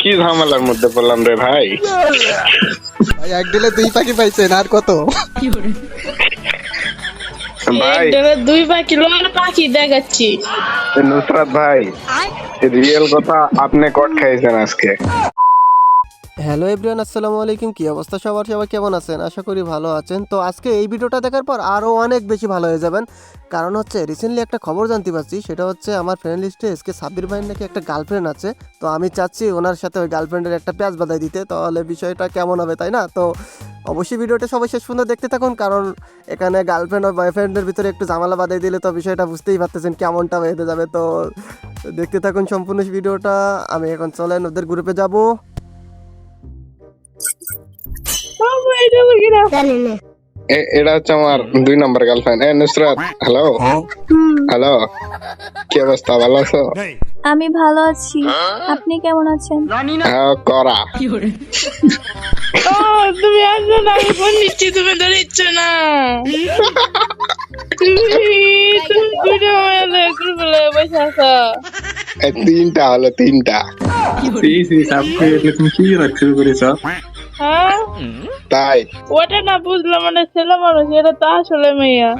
কি ঝামেলার মধ্যে পড়লাম রে ভাই? ভাই এক দিলে দুই পাখি পাইছেন আর কত? ভাই দুই পাখি লোন পাখি দেখাচ্ছি। নুসরাত ভাই রিয়েল কথা আপনি কট খাইছেন আজকে। হ্যালো এভরিওয়ান, আসসালামু আলাইকুম। কি অবস্থা সবার? সবাই কেমন আছেন? আশা করি ভালো আছেন। তো আজকে এই ভিডিওটা দেখার পর আরও অনেক বেশি ভালো হয়ে যাবেন। কারণ হচ্ছে রিসেন্টলি একটা খবর জানতে পারছি। সেটা হচ্ছে, আমার ফ্রেন্ড লিস্টে এসকে সাব্বির ভাইয়ের নাকি একটা গার্লফ্রেন্ড আছে। তো আমি চাচ্ছি ওনার সাথে ওই গার্লফ্রেন্ডের একটা প্যাচ বাদাই দিতে। তাহলে বিষয়টা কেমন হবে, তাই না? তো অবশ্যই ভিডিওটা সবাই শেষ পর্যন্ত দেখতে থাকুন। কারণ এখানে গার্লফ্রেন্ড ও বয়ফ্রেন্ডের ভিতরে একটু ঝামেলা বাদাই দিলে তো বিষয়টা বুঝতেই পারতেছেন কেমনটা হয়ে যাবে। তো দেখতে থাকুন সম্পূর্ণ ভিডিওটা। আমি এখন চলেন ওদের গ্রুপে যাব। এটা হচ্ছে আমার দুই নম্বর গার্লফ্রেন্ড এ নুসরাত হ্যালো হ্যালো কি অবস্থা ভালো আছো আমি ভালো আছি আপনি কেমন আছেন হ্যাঁ করা তুমি আসো না আমি ফোন নিচ্ছি তুমি না তুমি তুমি ভিডিও বসে আছো তিনটা হলো তিনটা। Sì, sì, sape তুমি কি রাখছো করেছ হ্যাঁ? তাই। ওটা না বুঝলাম মানে ছেলে মানুষ এটা তো আসলে মেয়া।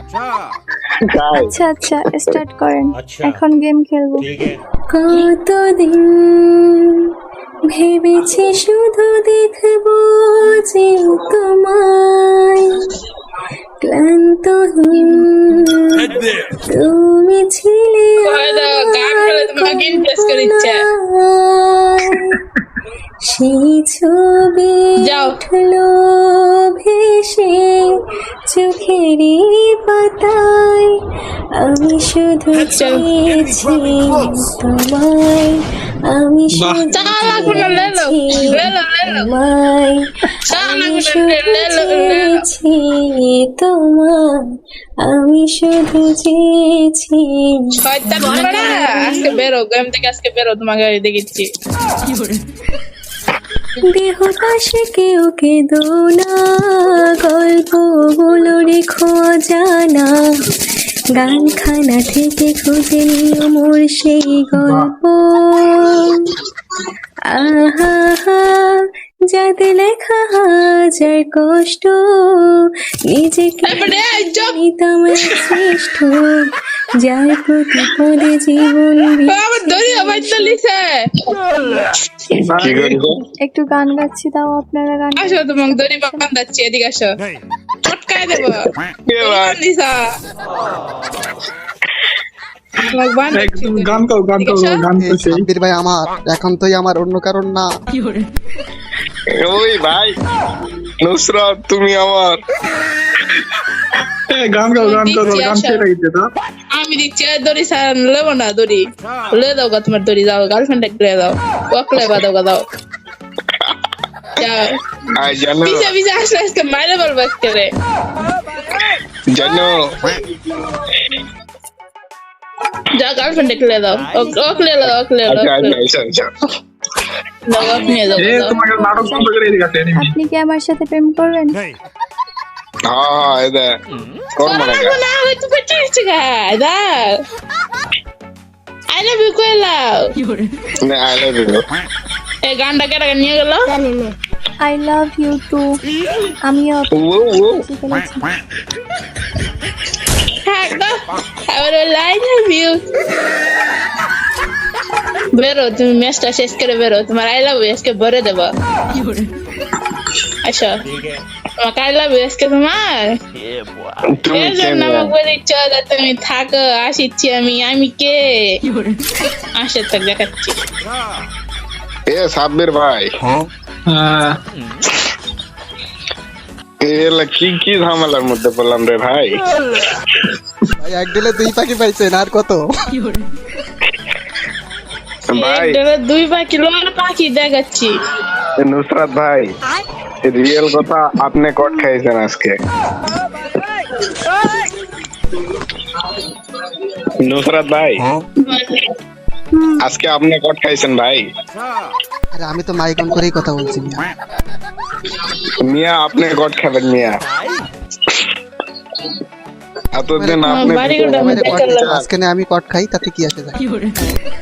আচ্ছা আচ্ছা স্টার্ট করেন। এখন গেম খেলব। কতদিন ভেবেছি শুধু দেখব যে তোমায়। ক্লান্ত তুমি ছিলে তোমাকে ইমপ্রেস করে ইচ্ছা সেই ছবি যাও। ভেসে চোখেরই পাতায় আমি শুধু। চেয়েছি তোমায় আমি শুধু তোমায় আমি শুধু লেলো লেলো চেয়েছি তোমায় আমি শুধু চেয়েছি আজকে বেরো গেম থেকে আজকে বেরো তোমাকে দেখেছি দেহপাশে কেউ কেঁদো না। গল্প গল্পগুলো রেখো জানা গানখানা থেকে খুঁজে নিও মোর সেই গল্প। আহা যাতে লেখা হাজার কষ্ট নিজেকে। নিতাম শ্রেষ্ঠ যার প্রতি পদে জীবন একটু গান গাচ্ছি তাও আপনারা গান আসো তোমাকে দড়ি বান্ধাচ্ছি এদিকে আসো। চটকায় দেবো। গান গাও গান গাও গান তো ভাই আমার এখন তোই আমার অন্য কারণ না। ওই ভাই নুসরাত তুমি আমার। গান গাও গান দিচ্ছি, গান ছেড়ে দিতে দাও আমি দিচ্ছি দড়ি সার লেবো না দড়ি। লে দাও গা তোমার দড়ি যাও গার্লফ্রেন্ড লে দাও। ওকলে বা দাও গা দাও। পিছে পিছে আসলে আজকে মাইরে বলব আজকে রে। জানো। যাও গার্লফ্রেন্ড লে দাও। ওকলে দাও ওকলে দাও আপনি কি আমার সাথে প্রেম করবেন? হ্যাঁ হ্যাঁ গানটা কেটে নিয়ে গেল? আই লাভ ইউ টু আমিও ও ও বেশি ফেলেছি থাক বেরো তুমি ম্যাচটা শেষ করে বেরো তোমার আই লাভ আজকে ভরে দেবো আচ্ছা তোমাকে আই লাভ আজকে তোমার তুমি থাকো আসিচ্ছি আমি আমি কে আসে তো দেখাচ্ছি এ সাব্বির ভাই হ্যাঁ এলা কি কি ঝামেলার মধ্যে পড়লাম রে ভাই ভাই এক দিলে দুই পাখি পাইছেন আর কত ভাই একটা দুই পাখি লোয়ার পাখি দেখাচ্ছি? এ নুসরাত ভাই রিয়েল কথা আপনি কট খাইছেন আজকে। নুসরাত ভাই আজকে আপনি কট খাইছেন ভাই। আরে আমি তো মাইক অন করেই কথা বলছি মিয়া। মিয়া আপনি কট খাবেন মিয়া। এতদিন আপনি বাড়ি গোটা আমারে কট দেখালাম। আজকে না আমি কট খাই তাতে কি আসে যায় এ, সে- সে-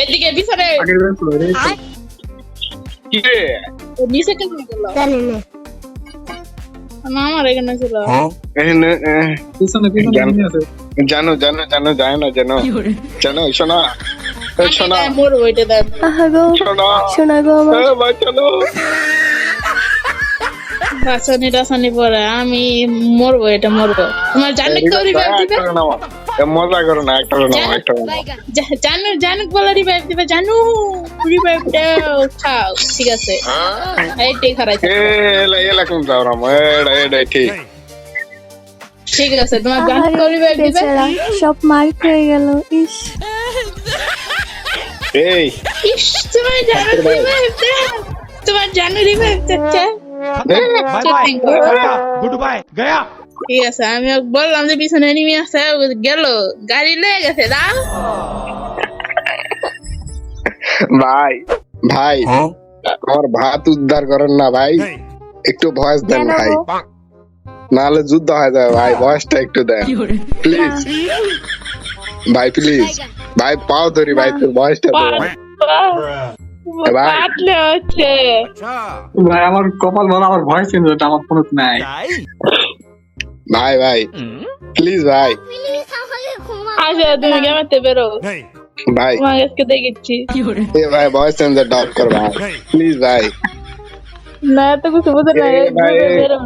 এদিকে পিছনে। আগের বার পুরো রে কি রে? নিচে কেন গেল? না আমার এখানে ছিল। পিছনে পিছনে জান- জানো জানো যায় না জানো। জানো শোনা। শোনা। শোনা। শোনা গো আমার। এ, ভাই চলো রাসানি রাসানি পরে আমি মরবো এটা মরবো। তোমার জানুক তো রিভাইভ দিবে? মজা করো না একটা একটা নাও জানু জানুক বলে রিভাইভ দিবে। জানু রিভাইভ দাও খাও ঠিক আছে। এইটাই খারাই এলা এলা কোন যাও রাম এডা এডা ঠিক ঠিক আছে তোমার জানুক তো রিভাইভ দিবে? সব মার্ক হয়ে গেল ইস। এই। ইস তোমার জানু রিভাইভ দাও তোমার জানু রিভাইভ দিচ্ছে ঠিক আছে আমি বললাম যে পিছনে নেমে আসে গেল। গাড়ি লয়ে গেছে দাও। ভাই ভাই হ্যাঁ? আমার ভাত উদ্ধার করেন না ভাই। একটু ভয়েস দেন ভাই। নাহলে যুদ্ধ হয়ে যাবে ভাই ভয়েসটা একটু দেন। প্লিজ। ভাই প্লিজ। ভাই পাও ধরি ভাই তোর ভয়েসটা দেন কাটলে হচ্ছে। ভাই আমার কপাল ভালো আমার ভয়েস চেঞ্জ হচ্ছে আমার ফোনে নাই। ভাই ভাই প্লিজ ভাই। আচ্ছা তুমি গেমাতে বেরো? ভাই। তোমার আজকে দেখেছি। এ ভাই ভয়েস চেঞ্জার ডক কর ভাই প্লিজ ভাই। না তো কিছু বুঝে না ভাই। বেরো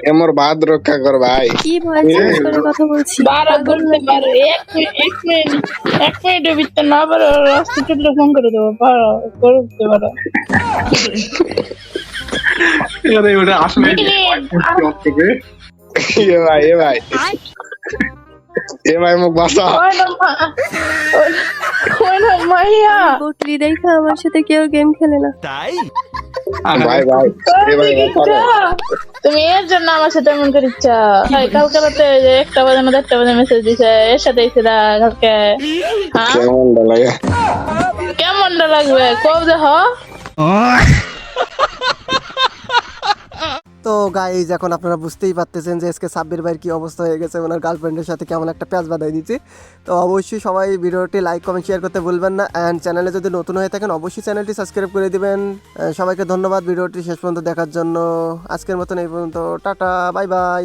এ মোর ভাত রক্ষা কর ভাই। কি ভয় করে কথা বলছি বারো করতে পারো এক মিনিট এক মিনিট এক মিনিটের ভিতরে না পারো রাস্তা চুটলে ফোন করে দেবো পারো করতে পারো আরে ওটা আসলে এ ভাই এ ভাই। এ ভাই মুখ বাসা ওই না মা ওই- ওই না মাইয়া। বকরি দেখা আমার সাথে কেউ গেম খেলে না। ভাই ভাই ভাই তুমি এর জন্য আমার সাথে এমন করিচ্ছ। কালকে রাতে একটা বাজে না দেড়টা বাজে মেসেজ দিছে। এর সাথে কালকে। হ্যাঁ? কেমন লাগে? কেমনটা লাগবে? কব দেহ তো গাইজ এখন আপনারা বুঝতেই পারতেছেন যে আজকে সাব্বির ভাইয়ের কী অবস্থা হয়ে গেছে। ওনার গার্লফ্রেন্ডের সাথে কেমন একটা প্যাচ বাঁধাই দিচ্ছি তো অবশ্যই সবাই ভিডিওটি লাইক কমেন্ট শেয়ার করতে ভুলবেন না। অ্যান্ড চ্যানেলে যদি নতুন হয়ে থাকেন, অবশ্যই চ্যানেলটি সাবস্ক্রাইব করে দিবেন। সবাইকে ধন্যবাদ ভিডিওটি শেষ পর্যন্ত দেখার জন্য। আজকের মতন এই পর্যন্ত। Tata bye bye